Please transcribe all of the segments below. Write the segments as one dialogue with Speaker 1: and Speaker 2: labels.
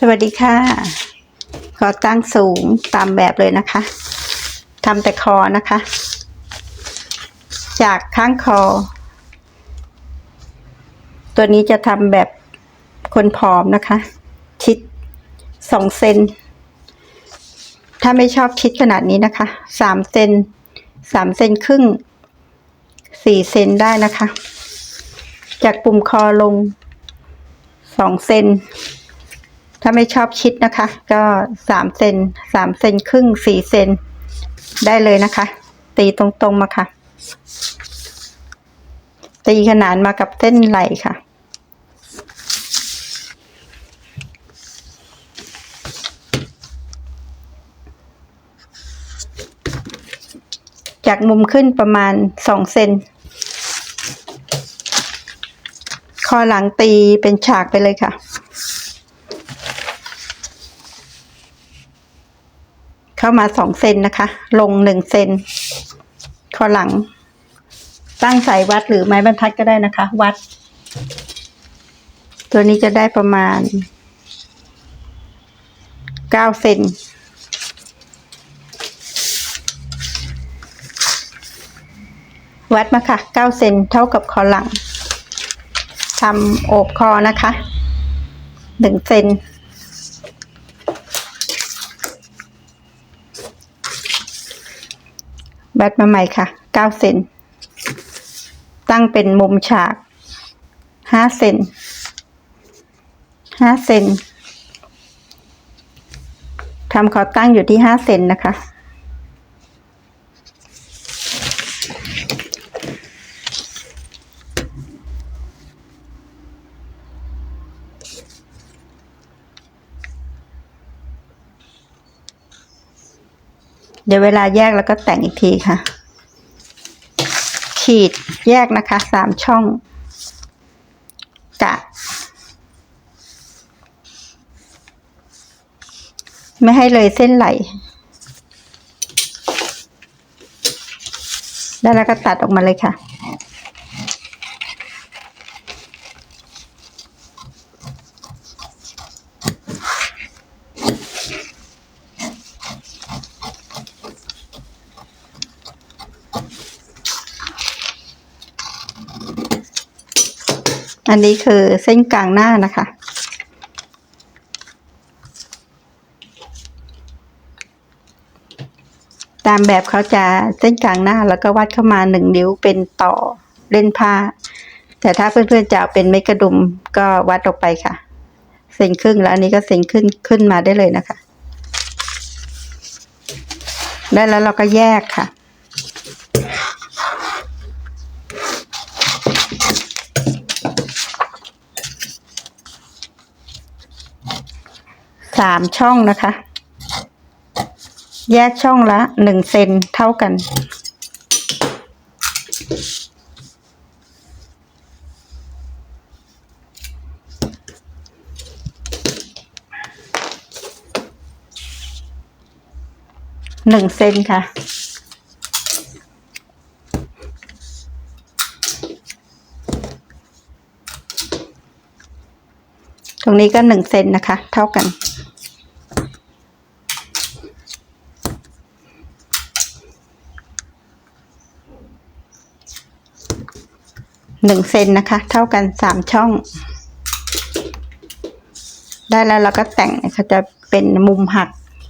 Speaker 1: สวัสดีค่ะ ขอตั้งสูงตามแบบเลยนะคะทำแต่คอนะคะ จากข้างคอ ตัวนี้จะทำแบบคนผอมนะคะ ชิดสองเซนถ้าไม่ชอบชิดขนาดนี้นะคะสามเซนสามเซนครึ่งสี่เซนได้นะคะ จากปุ่มคอลงสองเซน ถ้าไม่ชอบชิดนะคะ ก็สามเซนสามเซนครึ่งสี่เซนได้เลยนะคะ ตีตรงๆมาค่ะ ตีขนานมากับเส้นไหล่ค่ะจากมุมขึ้นประมาณสองเซนคอหลังตีเป็นฉากไปเลยค่ะ เข้ามาสองเซนนะคะ ลงหนึ่งเซนคอหลัง ตั้งสายวัดหรือไม้บรรทัดก็ได้นะคะ วัด ตัวนี้จะได้ประมาณเก้าเซนวัดมาค่ะเก้าเซนเท่ากับคอหลังทำโอบคอนะคะหนึ่งเซน แบตมาใหม่ค่ะเก้าเซนตั้งเป็นมุมฉากห้าเซนห้าเซนทำขอตั้งอยู่ที่ห้าเซนนะคะ เดี๋ยวเวลาแยกแล้วก็แต่งอีกทีค่ะ ขีดแยกนะคะสามช่องกะไม่ให้เลยเส้นไหล แล้วเราก็ตัดออกมาเลยค่ะ อันนี้คือเส้นกลางหน้านะคะ ตามแบบเขาจะเส้นกลางหน้าแล้วก็วัดเข้ามาหนึ่งนิ้วเป็นต่อเล่นผ้า แต่ถ้าเพื่อนๆจะเอาเป็นเม็ดกระดุมก็วัดออกไปค่ะ เซนครึ่งแล้วอันนี้ก็เซนขึ้นขึ้นมาได้เลยนะคะ ได้แล้วเราก็แยกค่ะ สามช่องนะคะ แยกช่องละหนึ่งเซนเท่ากัน หนึ่งเซนค่ะตรงนี้ก็หนึ่งเซนนะคะ เท่ากัน หนึ่งเซนนะคะ เท่ากันสามช่อง ได้แล้วเราก็แต่งเขาจะเป็นมุมหัก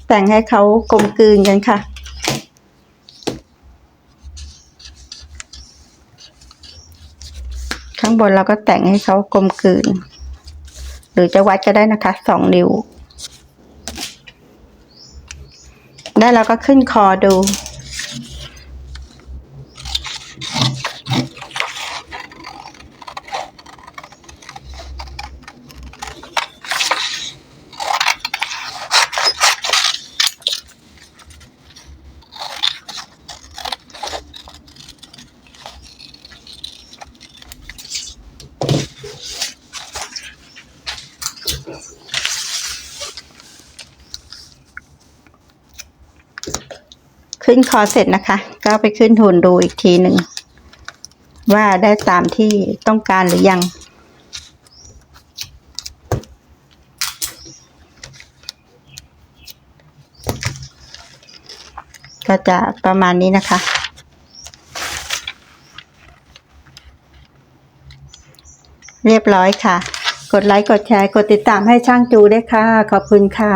Speaker 1: แต่งให้เขากลมกลืนกันค่ะ ข้างบนเราก็แต่งให้เขากลมกลืน หรือจะวัดก็ได้นะคะสองนิ้ว ได้แล้วก็ขึ้นคอดู ขึ้นคอเสร็จนะคะ ก็ไปขึ้นทุนดูอีกทีหนึ่ง ว่าได้ตามที่ต้องการหรือยังก็จะประมาณนี้นะคะ เรียบร้อยค่ะ กดไลค์ กดแชร์ กดติดตามให้ช่างจูด้วยค่ะ ขอบคุณค่ะ